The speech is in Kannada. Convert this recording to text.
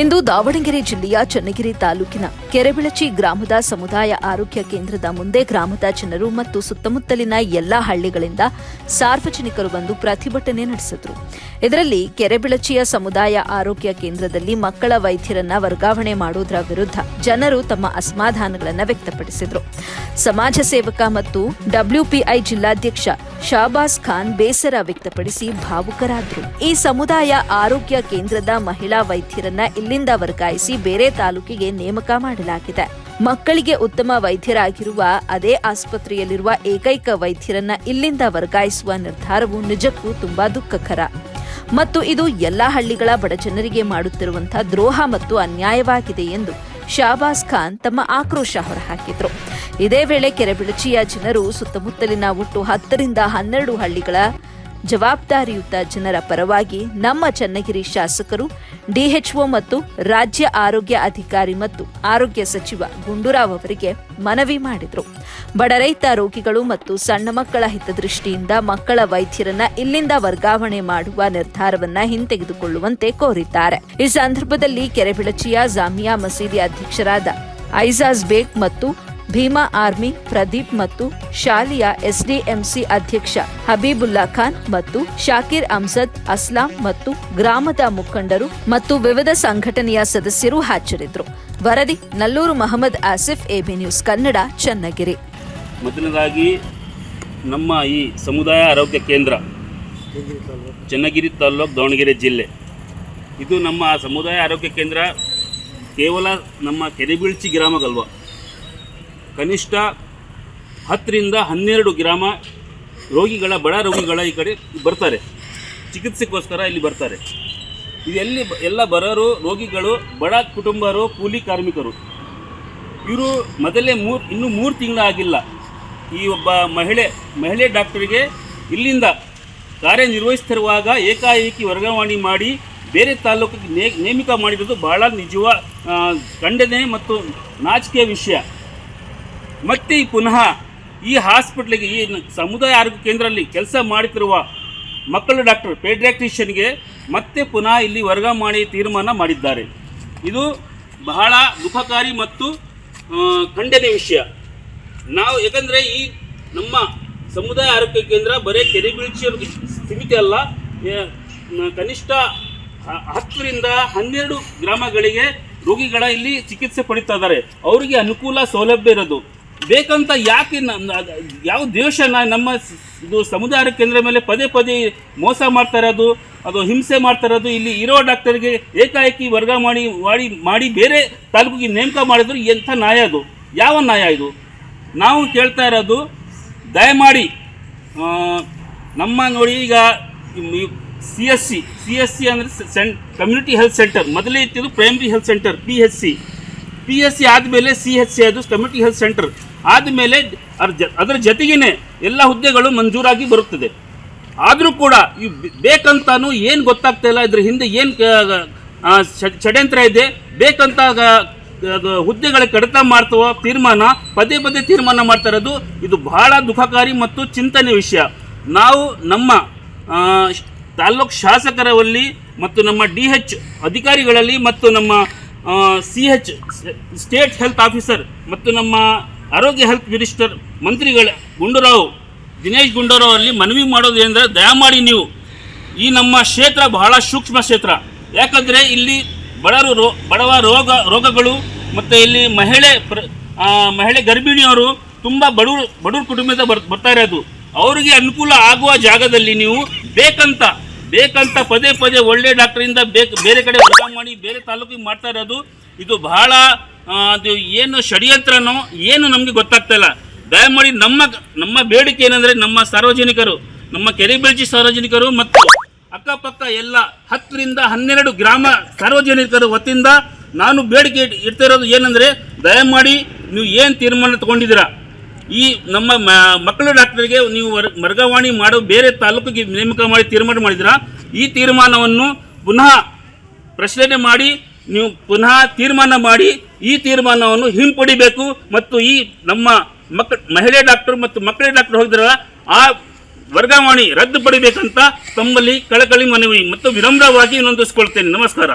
ಇಂದು ದಾವಣಗೆರೆ ಜಿಲ್ಲೆಯ ಚನ್ನಗಿರಿ ತಾಲೂಕಿನ ಕೆರೆಬಿಳಚಿ ಗ್ರಾಮದ ಸಮುದಾಯ ಆರೋಗ್ಯ ಕೇಂದ್ರದ ಮುಂದೆ ಗ್ರಾಮದ ಜನರು ಮತ್ತು ಸುತ್ತಮುತ್ತಲಿನ ಎಲ್ಲಾ ಹಳ್ಳಿಗಳಿಂದ ಸಾರ್ವಜನಿಕರು ಬಂದು ಪ್ರತಿಭಟನೆ ನಡೆಸಿದರು. ಇದರಲ್ಲಿ ಕೆರೆಬಿಳಚಿಯ ಸಮುದಾಯ ಆರೋಗ್ಯ ಕೇಂದ್ರದಲ್ಲಿ ಮಕ್ಕಳ ವೈದ್ಯರನ್ನ ವರ್ಗಾವಣೆ ಮಾಡುವುದರ ವಿರುದ್ಧ ಜನರು ತಮ್ಮ ಅಸಮಾಧಾನಗಳನ್ನು ವ್ಯಕ್ತಪಡಿಸಿದರು. ಸಮಾಜ ಸೇವಕ ಮತ್ತು ಡಬ್ಲ್ಯೂಪಿಐ ಜಿಲ್ಲಾಧ್ಯಕ್ಷ ಶಾಬಾಸ್ ಖಾನ್ ಬೇಸರ ವ್ಯಕ್ತಪಡಿಸಿ ಭಾವುಕರಾದರು. ಈ ಸಮುದಾಯ ಆರೋಗ್ಯ ಕೇಂದ್ರದ ಮಹಿಳಾ ವೈದ್ಯರನ್ನ ಇಲ್ಲಿಂದ ವರ್ಗಾಯಿಸಿ ಬೇರೆ ತಾಲೂಕಿಗೆ ನೇಮಕ ಮಾಡಲಾಗಿದೆ. ಮಕ್ಕಳಿಗೆ ಉತ್ತಮ ವೈದ್ಯರಾಗಿರುವ ಅದೇ ಆಸ್ಪತ್ರೆಯಲ್ಲಿರುವ ಏಕೈಕ ವೈದ್ಯರನ್ನ ಇಲ್ಲಿಂದ ವರ್ಗಾಯಿಸುವ ನಿರ್ಧಾರವು ನಿಜಕ್ಕೂ ತುಂಬಾ ದುಃಖಕರ. ಮತ್ತು ಇದು ಎಲ್ಲಾ ಹಳ್ಳಿಗಳ ಬಡಜನರಿಗೆ ಮಾಡುತ್ತಿರುವಂತಹ ದ್ರೋಹ ಮತ್ತು ಅನ್ಯಾಯವಾಗಿದೆ ಎಂದು ಶಾಬಾಸ್ ಖಾನ್ ತಮ್ಮ ಆಕ್ರೋಶ ಹೊರಹಾಕಿದ್ರು. ಇದೇ ವೇಳೆ ಕೆರೆಬಿಳಚಿಯ ಜನರು ಸುತ್ತಮುತ್ತಲಿನ ಒಟ್ಟು ಹತ್ತರಿಂದ ಹನ್ನೆರಡು ಹಳ್ಳಿಗಳ ಜವಾಬ್ದಾರಿಯುತ ಜನರ ಪರವಾಗಿ ನಮ್ಮ ಚನ್ನಗಿರಿ ಶಾಸಕರು, ಡಿಎಚ್ಒ ಮತ್ತು ರಾಜ್ಯ ಆರೋಗ್ಯ ಅಧಿಕಾರಿ ಮತ್ತು ಆರೋಗ್ಯ ಸಚಿವ ಗುಂಡೂರಾವ್ ಅವರಿಗೆ ಮನವಿ ಮಾಡಿದರು. ಬಡ ರೈತ ರೋಗಿಗಳು ಮತ್ತು ಸಣ್ಣ ಮಕ್ಕಳ ಹಿತದೃಷ್ಟಿಯಿಂದ ಮಕ್ಕಳ ವೈದ್ಯರನ್ನ ಇಲ್ಲಿಂದ ವರ್ಗಾವಣೆ ಮಾಡುವ ನಿರ್ಧಾರವನ್ನ ಹಿಂತೆಗೆದುಕೊಳ್ಳುವಂತೆ ಕೋರಿದ್ದಾರೆ. ಈ ಸಂದರ್ಭದಲ್ಲಿ ಕೆರೆಬಿಳಚಿಯ ಜಾಮಿಯಾ ಮಸೀದಿ ಅಧ್ಯಕ್ಷರಾದ ಐಜಾಜ್ ಬೇಗ್ ಮತ್ತು ಭೀಮಾ ಆರ್ಮಿ, ಪ್ರದೀಪ್ ಮತ್ತು ಶಾಲೆಯ ಎಸ್ಡಿಎಂಸಿ ಅಧ್ಯಕ್ಷ ಹಬೀಬುಲ್ಲಾ ಖಾನ್ ಮತ್ತು ಶಾಕಿರ್ ಅಮ್ಸದ್ ಅಸ್ಲಾಂ ಮತ್ತು ಗ್ರಾಮದ ಮುಖಂಡರು ಮತ್ತು ವಿವಿಧ ಸಂಘಟನೆಯ ಸದಸ್ಯರು ಹಾಜರಿದ್ದರು. ವರದಿ ನಲ್ಲೂರು ಮಹಮ್ಮದ್ ಆಸಿಫ್, ಎಬಿ ನ್ಯೂಸ್ ಕನ್ನಡ, ಚನ್ನಗಿರಿ. ಮೊದಲನೇದಾಗಿ ನಮ್ಮ ಈ ಸಮುದಾಯ ಆರೋಗ್ಯ ಕೇಂದ್ರ ಚನ್ನಗಿರಿ ತಾಲ್ಲೂಕು ದಾವಣಗೆರೆ ಜಿಲ್ಲೆ. ಇದು ನಮ್ಮ ಸಮುದಾಯ ಆರೋಗ್ಯ ಕೇಂದ್ರ ಕೇವಲ ನಮ್ಮ ಕೆರೆಬೀಳ್ಚಿ ಗ್ರಾಮಗಲ್ವ? ಕನಿಷ್ಠ ಹತ್ತರಿಂದ ಹನ್ನೆರಡು ಗ್ರಾಮ ರೋಗಿಗಳ, ಬಡ ರೋಗಿಗಳ ಈ ಕಡೆ ಬರ್ತಾರೆ. ಚಿಕಿತ್ಸೆಗೋಸ್ಕರ ಇಲ್ಲಿ ಬರ್ತಾರೆ. ಇದು ಎಲ್ಲಿ ಎಲ್ಲ ಬರೋರು, ರೋಗಿಗಳು, ಬಡ ಕುಟುಂಬರು, ಕೂಲಿ ಕಾರ್ಮಿಕರು. ಇವರು ಮೊದಲೇ ಮೂರು ಇನ್ನೂ ಮೂರು ತಿಂಗಳಾಗಿಲ್ಲ ಈ ಒಬ್ಬ ಮಹಿಳೆ ಮಹಿಳೆ ಡಾಕ್ಟರಿಗೆ ಇಲ್ಲಿಂದ ಕಾರ್ಯನಿರ್ವಹಿಸ್ತಿರುವಾಗ ಏಕಾಏಕಿ ವರ್ಗಾವಣೆ ಮಾಡಿ ಬೇರೆ ತಾಲೂಕಿಗೆ ನೇಮಕ ಮಾಡಿರೋದು ಬಹಳ ನಿಜವ ಖಂಡನೆ ಮತ್ತು ನಾಚಿಕೆಯ ವಿಷಯ. ಮತ್ತೆ ಪುನಃ ಈ ಹಾಸ್ಪಿಟ್ಲಿಗೆ, ಈ ಸಮುದಾಯ ಆರೋಗ್ಯ ಕೇಂದ್ರದಲ್ಲಿ ಕೆಲಸ ಮಾಡುತ್ತಿರುವ ಮಕ್ಕಳ ಡಾಕ್ಟರ್ ಪೇಡ್ರಾಕ್ಟಿಷಿಯನ್ಗೆ ಮತ್ತೆ ಪುನಃ ಇಲ್ಲಿ ವರ್ಗಾವಣೆ ತೀರ್ಮಾನ ಮಾಡಿದ್ದಾರೆ. ಇದು ಬಹಳ ದುಃಖಕಾರಿ ಮತ್ತು ಖಂಡನೆ ವಿಷಯ. ನಾವು ಯಾಕಂದರೆ ಈ ನಮ್ಮ ಸಮುದಾಯ ಆರೋಗ್ಯ ಕೇಂದ್ರ ಬರೀ ಕೆರೆಬೀಳ್ಚಿಯವ್ರಿಗೆ ಸೀಮಿತ ಅಲ್ಲ. ಕನಿಷ್ಠ ಹತ್ತರಿಂದ ಹನ್ನೆರಡು ಗ್ರಾಮಗಳಿಗೆ ರೋಗಿಗಳ ಇಲ್ಲಿ ಚಿಕಿತ್ಸೆ ಪಡಿತಾ ಇದ್ದಾರೆ. ಅವರಿಗೆ ಅನುಕೂಲ ಸೌಲಭ್ಯ ಇರೋದು. ಬೇಕಂತ ಯಾಕೆ ಯಾವ ದೇಶ ನಮ್ಮ ಇದು ಸಮುದಾಯ ಕೇಂದ್ರ ಮೇಲೆ ಪದೇ ಪದೇ ಮೋಸ ಮಾಡ್ತಾ ಇರೋದು, ಅದು ಹಿಂಸೆ ಮಾಡ್ತಾ ಇರೋದು, ಇಲ್ಲಿ ಇರೋ ಡಾಕ್ಟರ್ಗೆ ಏಕಾಏಕಿ ವರ್ಗ ಮಾಡಿ ಮಾಡಿ ಮಾಡಿ ಬೇರೆ ತಾಲೂಕಿಗೆ ನೇಮಕ ಮಾಡಿದ್ರು ಎಂಥ ನ್ಯಾಯ ಅದು? ಯಾವ ನ್ಯಾಯ ಇದು? ನಾವು ಕೇಳ್ತಾ ಇರೋದು, ದಯಮಾಡಿ ನಮ್ಮ ನೋಡಿ ಈಗ C S C C S C ಅಂದರೆ ಸೆಂಟ್ ಕಮ್ಯುನಿಟಿ ಹೆಲ್ತ್ ಸೆಂಟರ್ ಮೊದಲೇ ಇತ್ತಿದ್ದು primary health centre P H C P S C ಆದಮೇಲೆ ಸಿ ಎಚ್ ಸಿ ಅದು ಕಮ್ಯುನಿಟಿ ಹೆಲ್ತ್ ಸೆಂಟರ್ ಆದಮೇಲೆ ಅದ್ರ ಜೊತೆಗೇನೆ ಎಲ್ಲ ಹುದ್ದೆಗಳು ಮಂಜೂರಾಗಿ ಬರುತ್ತದೆ. ಆದರೂ ಕೂಡ ಈ ಬೇಕಂತಾನು ಏನು ಗೊತ್ತಾಗ್ತಾ ಇಲ್ಲ, ಇದ್ರ ಹಿಂದೆ ಏನು ಷಡ್ಯಂತ್ರ ಇದೆ. ಬೇಕಂತ ಹುದ್ದೆಗಳ ಕಡಿತ ಮಾಡ್ತವ ತೀರ್ಮಾನ, ಪದೇ ಪದೇ ತೀರ್ಮಾನ ಮಾಡ್ತಾ ಇರೋದು. ಇದು ಬಹಳ ದುಃಖಕಾರಿ ಮತ್ತು ಚಿಂತನೆ ವಿಷಯ. ನಾವು ನಮ್ಮ ತಾಲ್ಲೂಕು ಶಾಸಕರಲ್ಲಿ ಮತ್ತು ನಮ್ಮ ಡಿ ಎಚ್ ಅಧಿಕಾರಿಗಳಲ್ಲಿ ಮತ್ತು ನಮ್ಮ C H state health officer ಮತ್ತು ನಮ್ಮ ಆರೋಗ್ಯ ಹೆಲ್ತ್ ಮಿನಿಸ್ಟರ್ ಮಂತ್ರಿಗಳ ಗುಂಡೂರಾವ್ ದಿನೇಶ್ ಗುಂಡೂರಾವ್ ಅಲ್ಲಿ ಮನವಿ ಮಾಡೋದು ಏನಂದರೆ ದಯಮಾಡಿ ನೀವು ಈ ನಮ್ಮ ಕ್ಷೇತ್ರ ಬಹಳ ಸೂಕ್ಷ್ಮ ಕ್ಷೇತ್ರ. ಯಾಕಂದರೆ ಇಲ್ಲಿ ಬಡವರು ರೋ ಬಡವ ರೋಗ, ರೋಗಗಳು ಮತ್ತು ಇಲ್ಲಿ ಮಹಿಳೆ ಪ್ರ ಮಹಿಳೆ ಗರ್ಭಿಣಿಯವರು ತುಂಬ ಬಡವರು ಬಡವ್ರ ಕುಟುಂಬದ ಬರ್ ಬರ್ತಾ ಇರೋದು. ಅವರಿಗೆ ಅನುಕೂಲ ಆಗುವ ಜಾಗದಲ್ಲಿ ನೀವು ಬೇಕಂತ ಬೇಕಂತ ಪದೇ ಪದೇ ಒಳ್ಳೆ ಡಾಕ್ಟರಿಂದ ಬೇಕು ಬೇರೆ ಕಡೆ ಮಾಡಿ ಬೇರೆ ತಾಲೂಕಿಗೆ ಮಾಡ್ತಾ ಇರೋದು. ಇದು ಬಹಳ ಅದು ಏನು ಷಡ್ಯಂತ್ರನೋ ಏನು ನಮಗೆ ಗೊತ್ತಾಗ್ತಾ ಇಲ್ಲ. ದಯಮಾಡಿ ನಮ್ಮ ನಮ್ಮ ಬೇಡಿಕೆ ಏನಂದರೆ ನಮ್ಮ ಸಾರ್ವಜನಿಕರು, ನಮ್ಮ ಕೆರೆಬೆಳ್ಚಿ ಸಾರ್ವಜನಿಕರು ಮತ್ತು ಅಕ್ಕಪಕ್ಕ ಎಲ್ಲ ಹತ್ತರಿಂದ ಹನ್ನೆರಡು ಗ್ರಾಮ ಸಾರ್ವಜನಿಕರ ವತಿಯಿಂದ ನಾನು ಬೇಡಿಕೆ ಇಡ್ತಾ ಇರೋದು ಏನಂದರೆ ದಯಮಾಡಿ ನೀವು ಏನು ತೀರ್ಮಾನ ತಗೊಂಡಿದ್ದೀರಾ? ಈ ನಮ್ಮ ಮಕ್ಕಳು ಡಾಕ್ಟರ್ಗೆ ನೀವು ವರ್- ವರ್ಗಾವಣೆ ಮಾಡೋ ಬೇರೆ ತಾಲೂಕಿಗೆ ನೇಮಕ ಮಾಡಿ ತೀರ್ಮಾನ ಮಾಡಿದ್ದೀರಾ? ಈ ತೀರ್ಮಾನವನ್ನು ಪುನಃ ಪ್ರಶ್ನೆ ಮಾಡಿ ನೀವು ಪುನಃ ತೀರ್ಮಾನ ಮಾಡಿ ಈ ತೀರ್ಮಾನವನ್ನು ಹಿಂಪಡಿಬೇಕು ಮತ್ತು ಈ ನಮ್ಮ ಮಕ್ಕ ಮಹಿಳೆ ಡಾಕ್ಟರ್ ಮತ್ತು ಮಕ್ಕಳ ಡಾಕ್ಟರ್ ಹೋಗಿದ್ರಲ್ಲ, ಆ ವರ್ಗಾವಣೆ ರದ್ದುಪಡಿಬೇಕಂತ ತಮ್ಮಲ್ಲಿ ಕಳಕಳಿ ಮನವಿ ಮತ್ತು ವಿನಮ್ರವಾಗಿ ವಿನಂತಿಸ್ಕೊಳ್ತೇನೆ ನಮಸ್ಕಾರ.